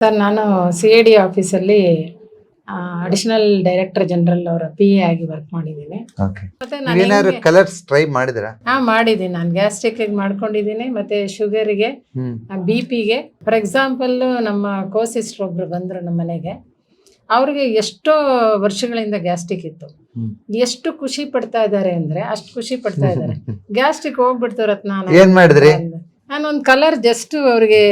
Sir ನಾನು C A D ಆಫೀಸಲ್ಲಿ additional director general ಅವರ ಪಿ ಎ ಆಗಿ ವರ್ಕ್ ಮಾಡಿದ್ದೀನಿ. ಮತ್ತೆ ಏನಾದ್ರು ನಾನು ಕಲರ್ಸ್ ಟ್ರೈ ಮಾಡಿದ್ರಾ ಹಾ ಮಾಡಿದ್ದೀನಿ. ನಾನು ಗ್ಯಾಸ್ಟ್ರಿಕ್ ಮಾಡ್ಕೊಂಡಿದ್ದೀನಿ. ಮತ್ತೆ ಶುಗರ್ಗೆ ಬಿ ಪಿಗೆ ಫಾರ್ ಎಕ್ಸಾಂಪಲ್ ನಮ್ಮ ಕೋ ಸಿಸ್ಟರ್ ಒಬ್ರು ಬಂದ್ರು ನಮ್ಮ ಮನೆಗೆ. ಅವ್ರಿಗೆ ಎಷ್ಟೋ ವರ್ಷಗಳಿಂದ ಗ್ಯಾಸ್ಟ್ರಿಕ್ ಇತ್ತು. ಎಷ್ಟು ಖುಷಿ ಪಡ್ತಾ ಇದ್ದಾರೆ ಅಂದ್ರೆ ಅಷ್ಟು ಖುಷಿ ಪಡ್ತಾ ಇದ್ದಾರೆ. ಗ್ಯಾಸ್ಟ್ರಿಕ್ ಹೋಗ್ಬಿಡ್ತು ರತ್ನ. ಏನ್ ಮಾಡಿದ್ರಿ? ನಾನು ಒಂದು ಕಲರ್ ಜಸ್ಟ್ ಅವ್ರಿಗೆ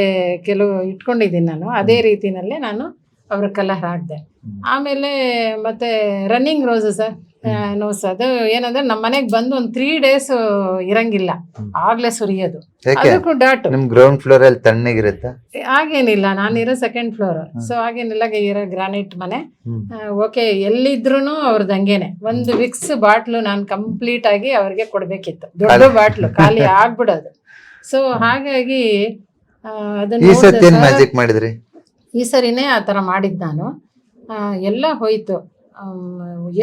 ಕೆಲವು ಇಟ್ಕೊಂಡಿದ್ದೀನಿ ನಾನು. ಅದೇ ರೀತಿನಲ್ಲೇ ನಾನು ಅವ್ರ ಕಲರ್ ಹಾಕಿದೆ ಆಮೇಲೆ ಮತ್ತೆ ರನ್ನಿಂಗ್ ರೋಸಸ್ ಸರ್ ನೋಸ್ ಅದು ಏನಂದ್ರೆ ನಮ್ಮ ಮನೆಗೆ ಬಂದು ಒಂದು ತ್ರೀ ಡೇಸ್ ಇರಂಗಿಲ್ಲ. ಆಗ್ಲೇ ಸುರಿಯೋದು. ಅದಕ್ಕೂ ಡಾಟ್. ನಿಮ್ ಗ್ರೌಂಡ್ ಫ್ಲೋರ್ ಅಲ್ಲಿ ತಣ್ಣಗಿರುತ್ತೆ? ಹಾಗೇನಿಲ್ಲ. ನಾನಿರೋ ಸೆಕೆಂಡ್ ಫ್ಲೋರ್. ಸೊ ಹಾಗೇನಿಲ್ಲ ಇರೋ ಗ್ರಾನೈಟ್ ಮನೆ. ಓಕೆ ಎಲ್ಲಿದ್ರು ಅವ್ರದ್ದು ಹಂಗೇನೆ. ಒಂದು ವಿಕ್ಸ್ ಬಾಟ್ಲು ನಾನು ಕಂಪ್ಲೀಟ್ ಆಗಿ ಅವ್ರಿಗೆ ಕೊಡ್ಬೇಕಿತ್ತು. ದೊಡ್ಡ. ಬಾಟ್ಲು ಖಾಲಿ ಆಗ್ಬಿಡೋದು. ಸೊ ಹಾಗಾಗಿ ಈ ಸತಿ ಏನ್ ಮ್ಯಾಜಿಕ್ ಮಾಡಿದ್ರಿ? ಈ ಸರಿನೇ ಆ ಥರ ಮಾಡಿದ್ದು ನಾನು. ಆ, ಎಲ್ಲ ಹೋಯ್ತು. ಆಮ್,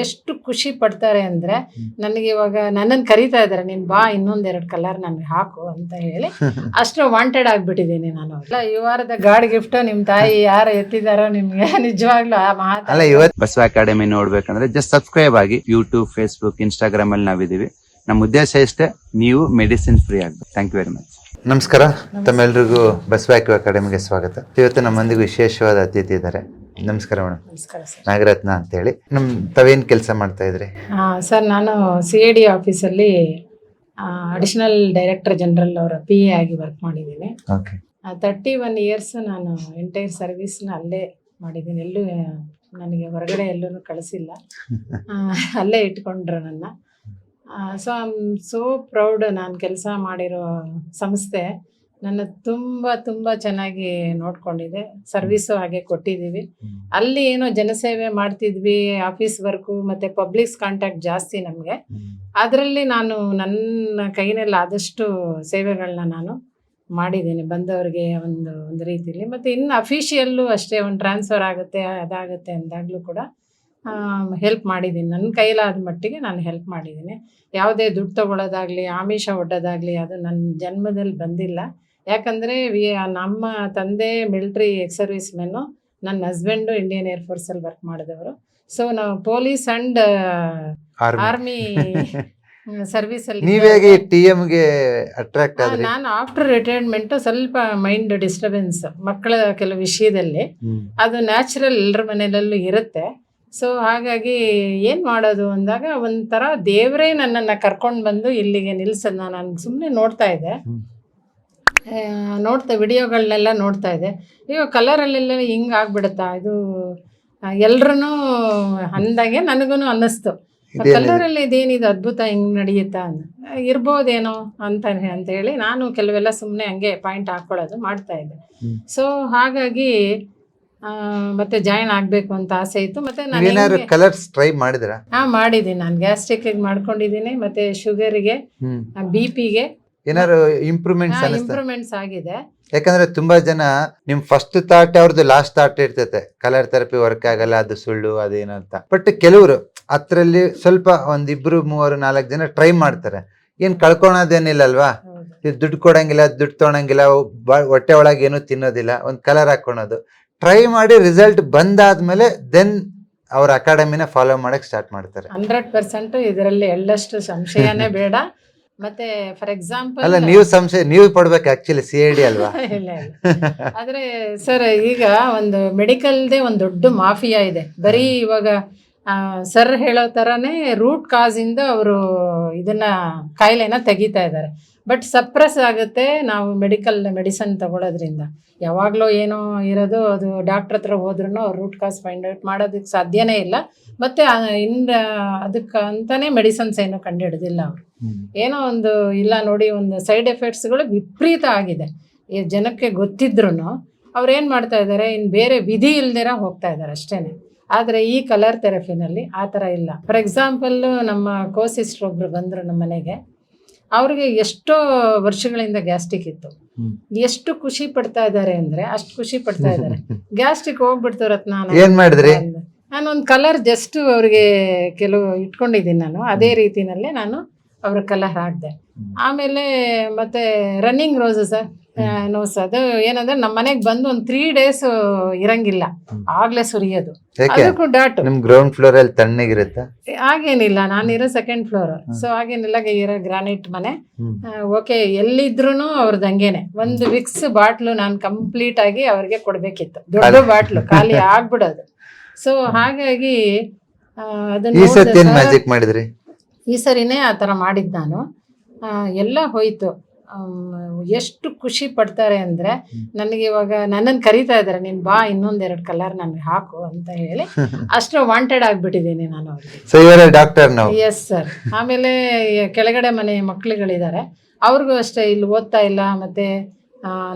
ಎಷ್ಟು ಖುಷಿ ಪಡ್ತಾರೆ ಅಂದರೆ. ನನಗೆ ಇವಾಗ ನನ್ನನ್ನು ಕರಿತಾ ಇದ್ದಾರೆ ನೀನು ಬಾ ಇನ್ನೊಂದೆರಡು ಕಲರ್ ನನಗೆ ಹಾಕು ಅಂತ ಹೇಳಿ. ಅಷ್ಟು ವಾಂಟೆಡ್ ಆಗಿಬಿಟ್ಟಿದ್ದೀನಿ ನಾನು. ಇಲ್ಲ ಈ ವಾರದ ಗಾಡ್ ಗಿಫ್ಟ್ ನಿಮ್ಮ ತಾಯಿ ಯಾರು ಎತ್ತಿದಾರೋ ನಿಮ್ಗೆ ನಿಜವಾಗ್ಲೂ ಆ ಮಾತು ಅಲ್ಲ ಇವತ್ತು ಬಸವ ಅಕಾಡೆಮಿ ನೋಡ್ಬೇಕಂದ್ರೆ ಜಸ್ಟ್ ಸಬ್ಸ್ಕ್ರೈಬ್ ಆಗಿ ಯೂಟ್ಯೂಬ್ ಫೇಸ್ಬುಕ್ ಇನ್ಸ್ಟಾಗ್ರಾಮ್ ಅಲ್ಲಿ ನಾವಿದೀವಿ ನಮ್ಮ ಉದ್ದೇಶ ಇಷ್ಟೇ ನೀವು ಮೆಡಿಸಿನ್ ಫ್ರೀ ಆಗ್ಬೇಕು. ಥ್ಯಾಂಕ್ ಯು ವೆರಿ ಮಚ್ ನಮಸ್ಕಾರ. ತಮ್ಮೆಲ್ರಿಗೂ ಬಸವಾಕ್ಯ ಅಕಾಡೆಮಿಗೆ ಸ್ವಾಗತ. ಇವತ್ತು ನಮ್ಮೊಂದಿಗೆ ವಿಶೇಷವಾದ ಅತಿಥಿ ಇದ್ದಾರೆ. ನಮಸ್ಕಾರ ಮೇಡಮ್. ನಮಸ್ಕಾರ ಸರ್. ನಾಗರತ್ನ ಅಂತೇಳಿ. ನಮ್ ತಾವೇನ್ ಕೆಲಸ ಮಾಡ್ತಾ ಇದ್ರಿ? ಸರ್ ನಾನು ಸಿ ಎ ಡಿ ಆಫೀಸಲ್ಲಿ ಅಡಿಷನಲ್ ಡೈರೆಕ್ಟರ್ ಜನರಲ್ ಅವರ ಪಿ ಎ ಆಗಿ ವರ್ಕ್ ಮಾಡಿದ್ದೀನಿ. ಓಕೆ ತರ್ಟಿ ಒನ್ ಇಯರ್ಸ್ ನಾನು ಎಂಟೈರ್ ಸರ್ವಿಸ್ನ ಅಲ್ಲೇ ಮಾಡಿದ್ದೀನಿ. ಎಲ್ಲೂ ನನಗೆ ಹೊರಗಡೆ ಎಲ್ಲೂ ಕಳಿಸಿಲ್ಲ. ಆ, ಅಲ್ಲೇ ಇಟ್ಕೊಂಡ್ರು ನನ್ನ. So I am so proud ನಾನು ಕೆಲಸ ಮಾಡಿರೋ ಸಂಸ್ಥೆ. ನನ್ನ ತುಂಬ ತುಂಬ ಚೆನ್ನಾಗಿ ನೋಡ್ಕೊಂಡಿದೆ. ಸರ್ವಿಸು ಹಾಗೆ ಕೊಟ್ಟಿದ್ದೀವಿ. ಅಲ್ಲಿ ಏನೋ ಜನಸೇವೆ ಮಾಡ್ತಿದ್ವಿ ಆಫೀಸ್ ವರ್ಕು ಮತ್ತು ಪಬ್ಲಿಕ್ಸ್ ಕಾಂಟ್ಯಾಕ್ಟ್ ಜಾಸ್ತಿ ನಮಗೆ. ಅದರಲ್ಲಿ ನಾನು ನನ್ನ ಕೈನಲ್ಲಿ ಆದಷ್ಟು ಸೇವೆಗಳನ್ನ ನಾನು ಮಾಡಿದ್ದೀನಿ ಬಂದವರಿಗೆ ಒಂದು ಒಂದು ರೀತಿಯಲ್ಲಿ ಮತ್ತು ಇನ್ನು ಅಫಿಷಿಯಲ್ಲು ಅಷ್ಟೇ ಒಂದು ಟ್ರಾನ್ಸ್ಫರ್ ಆಗುತ್ತೆ ಅದಾಗುತ್ತೆ ಅಂದಾಗಲೂ ಕೂಡ. ಹೆಲ್ಪ್ ಮಾಡಿದ್ದೀನಿ ನನ್ನ ಕೈಲಾದ ಮಟ್ಟಿಗೆ ನಾನು ಹೆಲ್ಪ್ ಮಾಡಿದ್ದೀನಿ ಯಾವುದೇ ದುಡ್ಡು ತಗೊಳ್ಳೋದಾಗಲಿ ಆಮಿಷ ಒಡ್ಡೋದಾಗಲಿ ಅದು ನನ್ನ ಜನ್ಮದಲ್ಲಿ ಬಂದಿಲ್ಲ. ಯಾಕಂದರೆ ವಿ ನಮ್ಮ ತಂದೆ ಮಿಲ್ಟ್ರಿ ಎಕ್ಸ್ ಸರ್ವಿಸ್ ಮೆನ್ನು ನನ್ನ ಹಸ್ಬೆಂಡು ಇಂಡಿಯನ್ ಏರ್ಫೋರ್ಸಲ್ಲಿ ವರ್ಕ್ ಮಾಡಿದವರು. ಸೊ ನಾವು ಪೊಲೀಸ್ ಅಂಡ್ ಆರ್ಮಿ ಸರ್ವಿಸ್ ಅಲ್ಲಿ ಹೇಗೆ ಟಿ ಗೆ ಅಟ್ರಾಕ್ಟ್ ಆದ್ರಿ? ನಾನು ಆಫ್ಟರ್ ರಿಟೈರ್ಮೆಂಟ್ ಸ್ವಲ್ಪ ಮೈಂಡ್ ಡಿಸ್ಟರ್ಬೆನ್ಸ್ ಮಕ್ಕಳ ಕೆಲವು ವಿಷಯದಲ್ಲಿ. ಅದು ನ್ಯಾಚುರಲ್ ಎಲ್ಲರ ಮನೆಯಲ್ಲೂ ಇರುತ್ತೆ. ಸೊ ಹಾಗಾಗಿ ಏನು ಮಾಡೋದು ಅಂದಾಗ ಒಂಥರ ದೇವರೇ ನನ್ನನ್ನು ಕರ್ಕೊಂಡು ಬಂದು ಇಲ್ಲಿಗೆ ನಿಲ್ಸೋದು ನಾನು ಸುಮ್ಮನೆ ನೋಡ್ತಾ ಇದ್ದೆ. ನೋಡ್ತಾ ವಿಡಿಯೋಗಳನ್ನೆಲ್ಲ ನೋಡ್ತಾ ಇದ್ದೆ. ಅಯ್ಯೋ ಕಲರಲ್ಲೆಲ್ಲ ಹಿಂಗೆ ಆಗ್ಬಿಡುತ್ತಾ? ಇದು ಎಲ್ರೂ ಅಂದಾಗೆ ನನಗೂ ಅನ್ನಿಸ್ತು. ಕಲರ್ ಕಲರಲ್ಲಿ ಇದೇನಿದು ಅದ್ಭುತ ಹಿಂಗೆ ನಡೆಯುತ್ತಾ ಅಂತ. ಇರ್ಬೋದೇನೋ ಅಂತ ಅಂತ ಹೇಳಿ ನಾನು ಕೆಲವೆಲ್ಲ ಸುಮ್ಮನೆ ಹಂಗೆ ಪಾಯಿಂಟ್ ಹಾಕ್ಕೊಳ್ಳೋದು ಮಾಡ್ತಾ ಇದ್ದೆ. ಸೊ ಹಾಗಾಗಿ ಮತ್ತೆ ಜಾಯಿನ್ ಆಗಬೇಕು ಅಂತ ಆಸೆ ಇತ್ತು. ಮತ್ತೆ ನಾನು ಏನಾದ್ರು ಹೆಂಗೆ- ಕಲರ್ಸ್ ಟ್ರೈ ಮಾಡಿದ್ರ ಹಾ ಮಾಡಿದೀನಿ ನಾನು ಗ್ಯಾಸ್ಟ್ರಿಕ್ ಮಾಡ್ಕೊಂಡಿದ್ದೀನಿ. ಮತ್ತೆ ಶುಗರ್ಗೆ ಬಿ ಪಿಗೆ ಏನಾದ್ರು ಇಂಪ್ರೂವ್ಮೆಂಟ್ಸ್ ಅನಿಸ್ತಾ? ಇಂಪ್ರೂವ್ಮೆಂಟ್ಸ್ ಆಗಿದೆ. ಯಾಕಂದ್ರೆ ತುಂಬಾ ಜನ ನಿಮ್ ಫಸ್ಟ್ ಥಾಟ್ ಅವ್ರದ್ದು ಲಾಸ್ಟ್ ಥಾಟ್ ಇರ್ತೈತೆ. ಕಲರ್ ಥೆರಪಿ ವರ್ಕ್ ಆಗಲ್ಲ ಅದು ಸುಳ್ಳು ಅದೇನು ಅಂತ. ಬಟ್ ಕೆಲವರು ಅದ್ರಲ್ಲಿ ಸ್ವಲ್ಪ ಒಂದಿಬ್ರು ಮೂವರು ನಾಲ್ಕು ಜನ ಟ್ರೈ ಮಾಡ್ತಾರೆ. ಏನ್ ಕಳ್ಕೊಳೋದೇನಿಲ್ಲ ಅಲ್ವಾ ಹೌದು. ಇದು ದುಡ್ಡು ಕೊಡಂಗಿಲ್ಲ ದುಡ್ಡು ತೊಗೊಳಂಗಿಲ್ಲ ಬ- ಹೊಟ್ಟೆ ಒಳಗೆ ಏನು ತಿನ್ನೋದಿಲ್ಲ ಒಂದ್ ಕಲರ್ ಹಾಕೊಳೋದು ಟ್ರೈ ಮಾಡಿ ರಿಸಲ್ಟ್ ಬಂದಾದ್ಮೇಲೆ ದೆನ್ ಅವ್ರ ಅಕಾಡೆಮಿನ ಫಾಲೋ ಮಾಡಕ್ ಸ್ಟಾರ್ಟ್ ಮಾಡ್ತಾರೆ. ಹಂಡ್ರೆಡ್ ಪರ್ಸೆಂಟ್ ಇದರಲ್ಲಿ ಎಳ್ಳಷ್ಟು ಸಂಶಯನೇ ಬೇಡ. ಮತ್ತೆ ಫಾರ್ ಎಕ್ಸಾಂಪಲ್ ಅಲ್ಲ ನೀವು ಸಂಶಯ ನೀವು ಪಡ್ಬೇಕು ಆಕ್ಚುಲಿ ಸಿ ಐ ಡಿ ಅಲ್ವಾ? ಇಲ್ಲ ಇಲ್ಲ. ಆದ್ರೆ ಸರ್ ಈಗ ಒಂದು ಮೆಡಿಕಲ್ದೇ ಒಂದು ದೊಡ್ಡ ಮಾಫಿಯಾ ಇದೆ. ಬರೀ ಇವಾಗ ಸರ್ ಹೇಳೋ ಥರನೇ ರೂಟ್ ಕಾಸಿಂದ ಅವರು ಇದನ್ನ ಕಾಯಿಲೆನ ತೆಗಿತಾ ಇದ್ದಾರೆ. ಬಟ್ ಸಪ್ರೆಸ್ ಆಗುತ್ತೆ ನಾವು ಮೆಡಿಕಲ್ ಮೆಡಿಸನ್ ತಗೊಳ್ಳೋದ್ರಿಂದ ಯಾವಾಗಲೂ ಏನೋ ಇರೋದು ಅದು ಡಾಕ್ಟ್ರ್ ಹತ್ರ ಹೋದ್ರೂ ಅವ್ರು ರೂಟ್ ಕಾಸ್ ಫೈಂಡ್ ಔಟ್ ಮಾಡೋದಕ್ಕೆ ಸಾಧ್ಯನೇ ಇಲ್ಲ. ಮತ್ತು ಇನ್ನು ಅದಕ್ಕೆ ಅಂತಲೇ ಮೆಡಿಸನ್ಸ್ ಏನು ಕಂಡುಹಿಡ್ದಿಲ್ಲ ಅವರು. ಏನೋ ಒಂದು ಇಲ್ಲ ನೋಡಿ ಒಂದು ಸೈಡ್ ಎಫೆಕ್ಟ್ಸ್ಗಳು ವಿಪರೀತ ಆಗಿದೆ. ಈ ಜನಕ್ಕೆ ಗೊತ್ತಿದ್ರು ಅವ್ರು ಏನು ಮಾಡ್ತಾ ಇದ್ದಾರೆ? ಇನ್ನು ಬೇರೆ ವಿಧಿ ಇಲ್ದಿರ ಹೋಗ್ತಾ ಇದ್ದಾರೆ ಅಷ್ಟೇ ಆದರೆ ಈ ಕಲರ್ ಥೆರಪಿನಲ್ಲಿ ಆ ಥರ ಇಲ್ಲ. ಫಾರ್ ಎಕ್ಸಾಂಪಲ್ಲು ನಮ್ಮ ಕೋ ಸಿಸ್ಟರ್ ಒಬ್ರು ಬಂದರು ನಮ್ಮ ಮನೆಗೆ. ಅವ್ರಿಗೆ ಎಷ್ಟೋ ವರ್ಷಗಳಿಂದ ಗ್ಯಾಸ್ಟ್ರಿಕ್ ಇತ್ತು. ಎಷ್ಟು ಖುಷಿ ಪಡ್ತಾ ಇದ್ದಾರೆ ಅಂದರೆ ಅಷ್ಟು ಖುಷಿ ಪಡ್ತಾ ಇದ್ದಾರೆ. ಗ್ಯಾಸ್ಟ್ರಿಕ್ ಹೋಗ್ಬಿಡ್ತು ರತ್ನ ಏನು ಮಾಡಿದ್ರಿ? ನಾನು ಒಂದು ಕಲರ್ ಜಸ್ಟ್ ಅವ್ರಿಗೆ ಕೆಲವು ಇಟ್ಕೊಂಡಿದ್ದೀನಿ ನಾನು. ಅದೇ ರೀತಿನಲ್ಲೇ ನಾನು ಅವ್ರ ಕಲರ್ ಹಾಕಿದೆ ಆಮೇಲೆ ಮತ್ತೆ ರನ್ನಿಂಗ್ ರೋಸಸ್ ಸರ್. ನೋಸ್ ಅದು ಏನಂದ್ರೆ ನಮ್ಮ ಮನೆಗೆ ಬಂದು ಒಂದು ತ್ರೀ ಡೇಸ್ ಇರಂಗಿಲ್ಲ. ಆಗ್ಲೇ ಸುರಿಯೋದು. ಅದಕ್ಕೂ ಡಾಟ್. ನಿಮ್ ಗ್ರೌಂಡ್ ಫ್ಲೋರ್ ಅಲ್ಲಿ ತಣ್ಣಗಿರುತ್ತಾ? ಹಾಗೇನಿಲ್ಲ. ನಾನಿರೋ ಸೆಕೆಂಡ್ ಫ್ಲೋರ್. ಸೊ ಹಾಗೇನಿಲ್ಲ. ಇರೋ ಗ್ರಾನೈಟ್ ಮನೆ. ಓಕೆ ಎಲ್ಲಿದ್ರು ಅವ್ರದ್ದು ಹಂಗೇನೆ. ಒಂದು ವಿಕ್ಸ್ ಬಾಟ್ಲು ನಾನು ಕಂಪ್ಲೀಟ್ ಆಗಿ ಅವ್ರಿಗೆ ಕೊಡ್ಬೇಕಿತ್ತು. ದೊಡ್ಡ. ಬಾಟ್ಲು ಖಾಲಿ ಆಗ್ಬಿಡೋದು. ಸೊ ಹಾಗಾಗಿ ಅದನ್ನ ಮ್ಯಾಜಿಕ್ ಮಾಡಿದ್ರಿ? ಈ ಸರಿನೇ ಆ ತರ ಮಾಡಿದ್ ನಾನು. ಎಲ್ಲ ಹೋಯ್ತು. ಎಷ್ಟು ಖುಷಿ ಪಡ್ತಾರೆ ಅಂದ್ರೆ. ನನಗೆ ಇವಾಗ ನನ್ನನ್ನು ಕರಿತಾ ಇದ್ದಾರೆ ನೀನ್ ಬಾ ಇನ್ನೊಂದೆರಡು ಕಲರ್ ನನಗೆ ಹಾಕು ಅಂತ ಹೇಳಿ ಅಷ್ಟು ವಾಂಟೆಡ್ ಆಗಿಬಿಟ್ಟಿದ್ದೀನಿ ನಾನು ಅವ್ರಿಗೆ. ಡಾಕ್ಟರ್ ಎಸ್ ಸರ್ ಆಮೇಲೆ ಕೆಳಗಡೆ ಮನೆ ಮಕ್ಳುಗಳಿದ್ದಾರೆ ಅವ್ರಿಗೂ ಅಷ್ಟೇ ಇಲ್ಲಿ ಓದ್ತಾ ಇಲ್ಲ ಮತ್ತೆ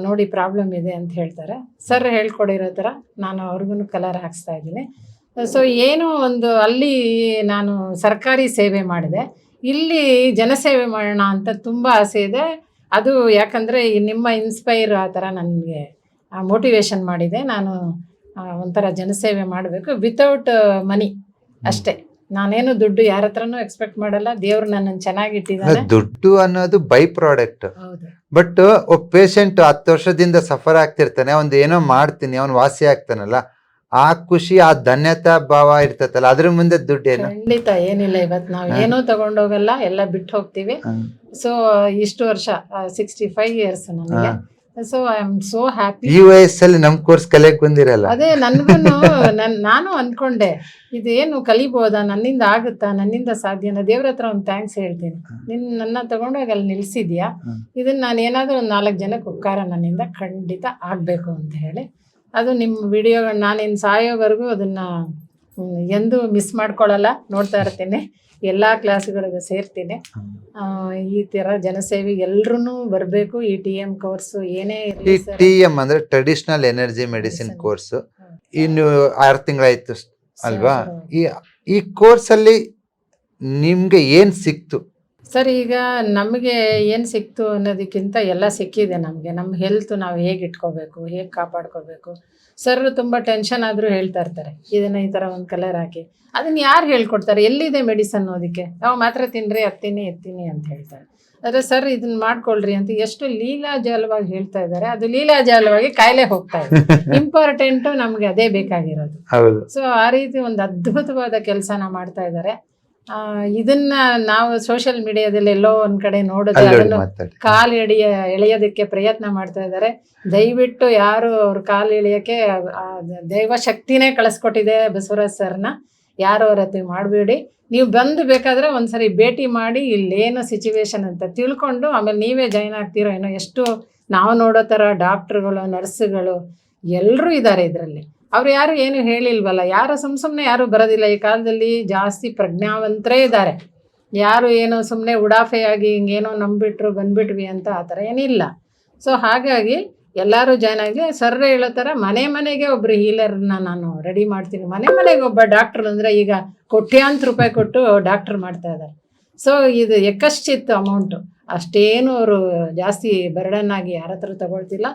ನೋಡಿ ಪ್ರಾಬ್ಲಮ್ ಇದೆ ಅಂತ ಹೇಳ್ತಾರೆ. ಸರ್ ಹೇಳ್ಕೊಡಿರೋ ಥರ ನಾನು ಅವ್ರಿಗೂ ಕಲರ್ ಹಾಕ್ಸ್ತಾ ಇದ್ದೀನಿ. ಸೊ ಏನೋ ಒಂದು ಅಲ್ಲಿ ನಾನು ಸರ್ಕಾರಿ ಸೇವೆ ಮಾಡಿದೆ ಇಲ್ಲಿ ಜನಸೇವೆ ಮಾಡೋಣ ಅಂತ ತುಂಬ ಆಸೆ ಇದೆ. ಅದು ಯಾಕಂದರೆ ನಿಮ್ಮ ಇನ್ಸ್ಪೈರ್ ಆ ಥರ ನನಗೆ ಮೋಟಿವೇಶನ್ ಮಾಡಿದೆ. ನಾನು ಒಂಥರ ಜನಸೇವೆ ಮಾಡಬೇಕು. ವಿತೌಟ್ ಮನಿ ಅಷ್ಟೇ. ನಾನೇನು ದುಡ್ಡು ಯಾರ ಹತ್ರನೂ ಎಕ್ಸ್ಪೆಕ್ಟ್ ಮಾಡಲ್ಲ. ದೇವ್ರು ನನ್ನನ್ನು ಚೆನ್ನಾಗಿಟ್ಟಿದ್ದಾನೆ ದುಡ್ಡು ಅನ್ನೋದು ಬೈ ಪ್ರಾಡಕ್ಟ್ ಹೌದು. ಬಟ್ ಒಬ್ಬ ಪೇಷಂಟ್ ಹತ್ತು ವರ್ಷದಿಂದ ಸಫರ್ ಆಗ್ತಿರ್ತಾನೆ. ಒಂದ್ ಏನೋ ಮಾಡ್ತೀನಿ. ಅವ್ನು ವಾಸಿ ಆಗ್ತಾನಲ್ಲ. ಆ ಖುಷಿ ಆ ಧನ್ಯತಾ ಭಾವ ಇರ್ತತಲ್ಲ ಅದ್ರ ಮುಂದೆ ದುಡ್ಡು ಏನು ಖಂಡಿತ ಏನಿಲ್ಲ ಇವತ್ತು ನಾವು ಏನೂ ತಗೊಂಡೋಗಲ್ಲ ಎಲ್ಲ ಬಿಟ್ಟು ಹೋಗ್ತೀವಿ. ಸೊ ಇಷ್ಟು ವರ್ಷ ಸಿಕ್ಸ್ಟಿ ಫೈವ್ ಇಯರ್ಸ್ ನನಗೆ so I am so happy ಈ ವಯಸ್ಸಲ್ಲಿ ನಮ್ ಕೋರ್ಸ್ ಕಲಿಯಕ್ ಬಂದಿರಲ್ಲ. ಅದೇ ನನ್ಗೂ ನನ್ ನಾನು ಅನ್ಕೊಂಡೆ ಇದೇನು ಕಲಿಬೋದಾ ನನ್ನಿಂದ ಆಗುತ್ತಾ ನನ್ನಿಂದ ಸಾಧ್ಯನಾ ದೇವ್ರ ಹತ್ರ ಒಂದು ಥ್ಯಾಂಕ್ಸ್ ಹೇಳ್ತೀನಿ. ನಿನ್ ನನ್ನ ತಗೊಂಡೋಗಿ ಅಲ್ಲಿ ನಿಲ್ಸಿದ್ಯಾ. ಇದನ್ನ ನಾನು ಏನಾದ್ರೂ ಒಂದು ನಾಲ್ಕು ಜನಕ್ಕೆ ಉಪಕಾರ ನನ್ನಿಂದ ಖಂಡಿತ ಆಗ್ಬೇಕು ಅಂತ ಹೇಳಿ. ಅದು ನಿಮ್ಮ ವಿಡಿಯೋಗಳು ನಾನಿನ್ನು ಸಾಯೋವರೆಗೂ ಅದನ್ನ ಎಂದು ಮಿಸ್ ಮಾಡ್ಕೊಳ್ಳಲ್ಲ ನೋಡ್ತಾ ಇರ್ತೀನಿ. ಎಲ್ಲ ಕ್ಲಾಸ್ಗಳಿಗೂ ಸೇರ್ತೀನಿ. ಆ, ಈ ಥರ ಜನಸೇವೆ ಎಲ್ಲರೂ ಬರಬೇಕು. ಈ ಟಿ ಎಂ ಕೋರ್ಸು ಏನೇ ಇರಲಿ ಟಿ ಎಂ ಅಂದ್ರೆ ಟ್ರೆಡಿಷ್ನಲ್ ಎನರ್ಜಿ ಮೆಡಿಸಿನ್ ಕೋರ್ಸು. ಇನ್ನು ಆರು ತಿಂಗಳಾಯಿತು ಅಲ್ವಾ? ಈ ಈ ಕೋರ್ಸಲ್ಲಿ ನಿಮಗೆ ಏನ್ ಸಿಕ್ತು? ಸರ್ ಈಗ ನಮಗೆ ಏನು ಸಿಕ್ತು ಅನ್ನೋದಕ್ಕಿಂತ ಎಲ್ಲ ಸಿಕ್ಕಿದೆ ನಮಗೆ. ನಮ್ಮ ಹೆಲ್ತ್ ನಾವು ಹೇಗೆ ಇಟ್ಕೋಬೇಕು ಹೇಗೆ ಕಾಪಾಡ್ಕೋಬೇಕು. ಸರ್ ತುಂಬ ಟೆನ್ಷನ್ ಆದರೂ ಹೇಳ್ತಾ ಇರ್ತಾರೆ. ಇದನ್ನು ಈ ಥರ ಒಂದು ಕಲರ್ ಹಾಕಿ. ಅದನ್ನು ಯಾರು ಹೇಳ್ಕೊಡ್ತಾರೆ? ಎಲ್ಲಿದೆ ಮೆಡಿಸನ್ ಅದಕ್ಕೆ ನಾವು ಮಾತ್ರ ತಿನ್ರಿ ಹತ್ತೀನಿ ಎತ್ತೀನಿ ಅಂತ ಹೇಳ್ತಾರೆ. ಆದರೆ ಸರ್ ಇದನ್ನ ಮಾಡ್ಕೊಳ್ರಿ ಅಂತ ಎಷ್ಟು ಲೀಲಾಜಾಲವಾಗಿ ಹೇಳ್ತಾ ಇದ್ದಾರೆ. ಅದು ಲೀಲಾಜಾಲವಾಗಿ ಕಾಯಿಲೆ ಹೋಗ್ತಾ ಇದೆ. ಇಂಪಾರ್ಟೆಂಟು ನಮಗೆ ಅದೇ ಬೇಕಾಗಿರೋದು. ಸೊ ಆ ರೀತಿ ಒಂದು ಅದ್ಭುತವಾದ ಕೆಲಸನ ಮಾಡ್ತಾ ಇದ್ದಾರೆ. ಆ, ಇದನ್ನ ನಾವು ಸೋಷಿಯಲ್ ಮೀಡಿಯಾದಲ್ಲಿ ಎಲ್ಲೋ ಒಂದ್ ಕಡೆ ನೋಡಿದ್ರೆ ಅದನ್ನು ಮಾತಾಡಿ. ಕಾಲು ಎಳೆಯ ಎಳೆಯೋದಕ್ಕೆ ಪ್ರಯತ್ನ ಮಾಡ್ತಾ ಇದ್ದಾರೆ. ದಯವಿಟ್ಟು ಯಾರು ಅವ್ರ ಕಾಲ್ ಎಳಿಯಕ್ಕೆ ಆ ದೈವ ಶಕ್ತಿನೇ ಕಳಿಸ್ಕೊಟ್ಟಿದೆ ಬಸವರಾಜ್ ಸರ್ನ ಯಾರು ಅವ್ರ ಹತ್ರ ಮಾಡಬೇಡಿ. ನೀವು ಬಂದು ಬೇಕಾದ್ರೆ ಒಂದ್ಸರಿ ಭೇಟಿ ಮಾಡಿ ಇಲ್ಲೇನು ಸಿಚುವೇಶನ್ ಅಂತ ತಿಳ್ಕೊಂಡು ಆಮೇಲೆ ನೀವೇ ಜಾಯ್ನ್ ಆಗ್ತೀರೋ ಏನೋ ಎಷ್ಟು ನಾವು ನೋಡೋ ಥರ ಡಾಕ್ಟ್ರುಗಳು ನರ್ಸ್ಗಳು ಎಲ್ಲರೂ ಇದ್ದಾರೆ ಇದರಲ್ಲಿ. ಅವ್ರು ಯಾರು ಏನು ಹೇಳಿಲ್ವಲ್ಲ, ಯಾರು ಸುಮ್ ಸುಮ್ಮನೆ ಯಾರು ಬರೋದಿಲ್ಲ. ಈ ಕಾಲದಲ್ಲಿ ಜಾಸ್ತಿ ಪ್ರಜ್ಞಾವಂತರೇ ಇದ್ದಾರೆ. ಯಾರು ಏನೋ ಸುಮ್ಮನೆ ಉಡಾಫೆಯಾಗಿ ಹಿಂಗೇನೋ ನಂಬಿಟ್ರು, ಬಂದ್ಬಿಟ್ವಿ ಅಂತ ಆ ಥರ ಏನಿಲ್ಲ. ಸೊ ಹಾಗಾಗಿ ಎಲ್ಲರೂ ಜಾಯ್ನ್ ಆಗಿ ಸರ್ ಹೇಳೋ ಥರ ಮನೆ ಮನೆಗೆ ಒಬ್ಬರು ಹೀಲರ್ನ ನಾನು ರೆಡಿ ಮಾಡ್ತೀನಿ. ಮನೆ ಮನೆಗೆ ಒಬ್ಬ ಡಾಕ್ಟರ್ ಅಂದರೆ ಈಗ ಕೋಟ್ಯಾಂತರ ರೂಪಾಯಿ ಕೊಟ್ಟು ಡಾಕ್ಟರ್ ಮಾಡ್ತಾ ಇದ್ದಾರೆ. ಸೊ ಇದು ಎಕಶ್ಚಿತ್ ಅಮೌಂಟು ಅಷ್ಟೇನು ಅವರು ಜಾಸ್ತಿ ಬರ್ಡನ್ ಆಗಿ ಯಾರ ಹತ್ರ ತಗೊಳ್ತಿಲ್ಲ.